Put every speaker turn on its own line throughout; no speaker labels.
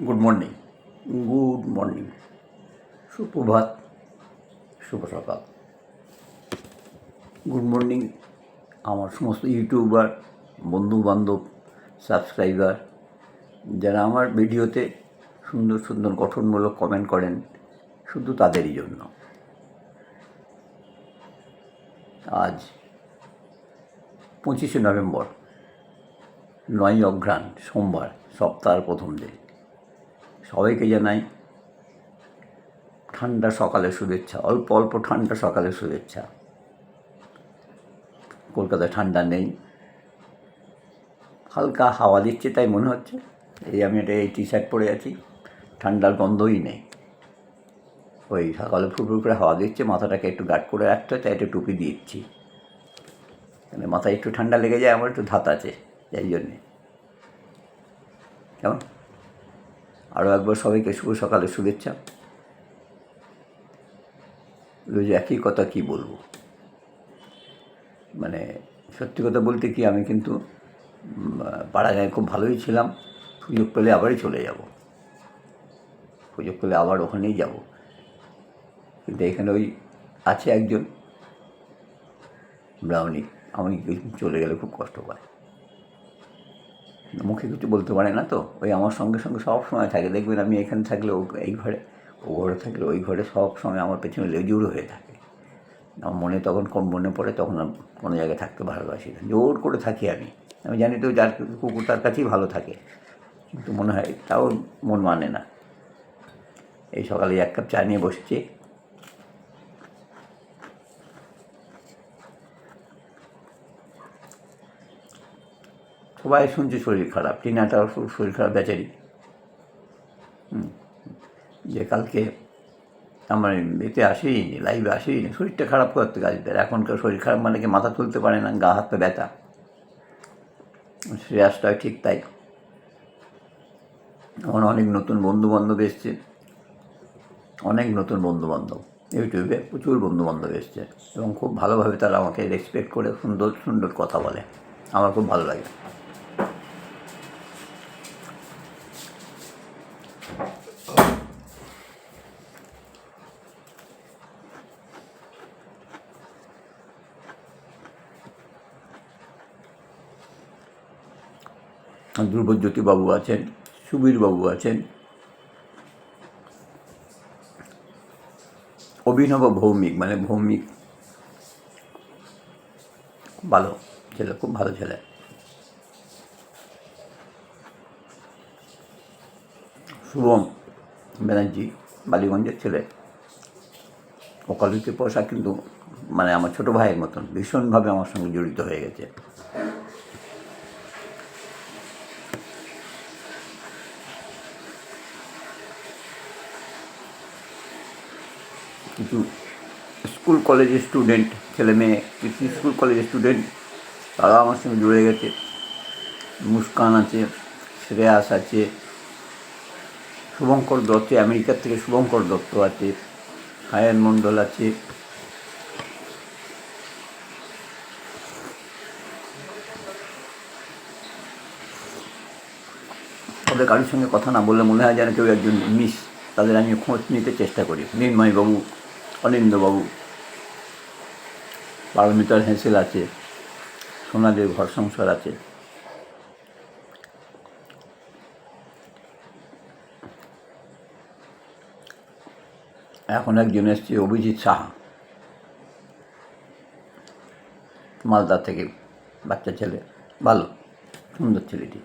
Good morning good morning সুপ্রভাত শুভ সকাল good morning আমার সমস্ত ইউটিউবার বন্ধু বান্ধব সাবস্ক্রাইবার যারা আমার ভিডিওতে সুন্দর সুন্দর গঠনমূলক কমেন্ট করেন, শুধু তাদেরই জন্য। আজ পঁচিশে নভেম্বর নয় অঘ্রাণ, সোমবার, সপ্তাহের প্রথম দিন। সবাইকে জানাই ঠান্ডা সকালের শুভেচ্ছা, অল্প অল্প ঠান্ডা সকালের শুভেচ্ছা। কলকাতায় ঠান্ডা নেই। হালকা হাওয়া দিচ্ছে তাই মনে হচ্ছে। এই আমি একটা এই টি শার্ট পরে আছি, ঠান্ডার গন্ধই নেই। ওই সকালে ফুরফুর করে হাওয়া দিচ্ছে, মাথাটাকে একটু গার্ড করে রাখতে হয়, তাই একটু টুপি দিচ্ছি। মানে মাথায় একটু ঠান্ডা লেগে যায়, আমার একটু ধাত আছে, এই জন্যে। কেমন? আরও একবার সবাইকে শুভ সকালে শুভেচ্ছা। রোজ একই কথা কি বলব? মানে সত্যি কথা বলতে কি আমি কিন্তু উম, পাড়াগাঁয়ে খুব ভালোই ছিলাম। সুযোগ পেলে আবারই চলে যাব। সুযোগ পেলে আবার ওখানেই যাব। কিন্তু এখানে ওই আছে একজন ব্রাউনি আমি চলে গেলে খুব কষ্ট পায়। মুখে কিছু বলতে পারে না তো? ওই আমার সঙ্গে সঙ্গে সব সময় থাকে। দেখবেন আমি এখানে থাকলে এই ঘরে, ও ঘরে থাকলে ওই ঘরে সব সময় আমার পেছনে লেজুর হয়ে থাকে। আমার মনে তখন কোন মনে পড়ে, তখন কোনো জায়গায় থাকতে ভালোবাসি না। জোর করে থাকি আমি। আমি জানি তো যার কুকুর তার কাছেই ভালো থাকে। কিন্তু মনে হয় তাও মন মানে না। এই সকালে এক কাপ চা নিয়ে বসছি। সবাই শুনছে শরীর খারাপ, টিনাটাও শরীর খারাপ, বেচারি। যে কালকে আমার এতে আসেই নি লাইভে আসেই নি শরীরটা খারাপ করতে গাছদের এখনকার শরীর খারাপ মানে কি মাথা তুলতে পারে না, গা, হাত ব্যথা। শ্রেয়াসটাও ঠিক তাই। আমার অনেক নতুন বন্ধু বান্ধব এসছে। অনেক নতুন বন্ধু বান্ধব ইউটিউবে প্রচুর বন্ধু বান্ধব এসছে এবং খুব ভালোভাবে তারা আমাকে রেসপেক্ট করে সুন্দর সুন্দর কথা বলে। আমার খুব ভালো লাগে। ধ্রুবজ্যোতি বাবু আছেন সুবীর বাবু আছেন। অভিনব ভৌমিক মানে ভৌমিক ভালো ছেলে, খুব ভালো ছেলে। শুভম ব্যানার্জি, বালিগঞ্জের ছেলে। ওকালতি পয়সা কিন্তু মানে আমার ছোটো ভাইয়ের মতন, ভীষণভাবে আমার সঙ্গে জড়িত হয়ে গেছে। কিছু স্কুল কলেজের স্টুডেন্ট, ছেলে মেয়ে, কিছু স্কুল কলেজের স্টুডেন্ট তারা আমার সঙ্গে জুড়ে গেছে। মুস্কান আছে, শ্রেয়াস আছে, শুভঙ্কর দত্ত, আমেরিকার থেকে শুভঙ্কর দত্ত আছে, সায়ন মণ্ডল আছে। তবে কারোর সঙ্গে কথা না বললে মনে হয় যেন কেউ একজন মিস, তাদের আমি খোঁজ নিতে চেষ্টা করি। নির্ময়বাবু অনিন্দবাবু পারমিতার হেঁসেল আছে, সোনাদের ঘর সংসার আছে। এখন একজন এসছে অভিজিৎ সাহা মালদা থেকে, বাচ্চা ছেলে, ভালো, সুন্দর ছেলেটি।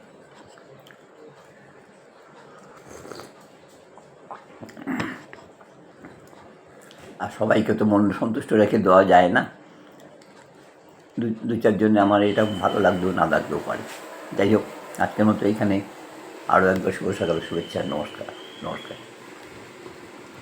আর সবাইকে তো মন সন্তুষ্ট রেখে দেওয়া যায় না। দু দু চারজনে আমার এটা ভালো লাগলেও না লাগলেও পারে। যাই হোক, আজকের মতো এখানে আরও একবার শুভ সকাল, শুভেচ্ছা, নমস্কার নমস্কার।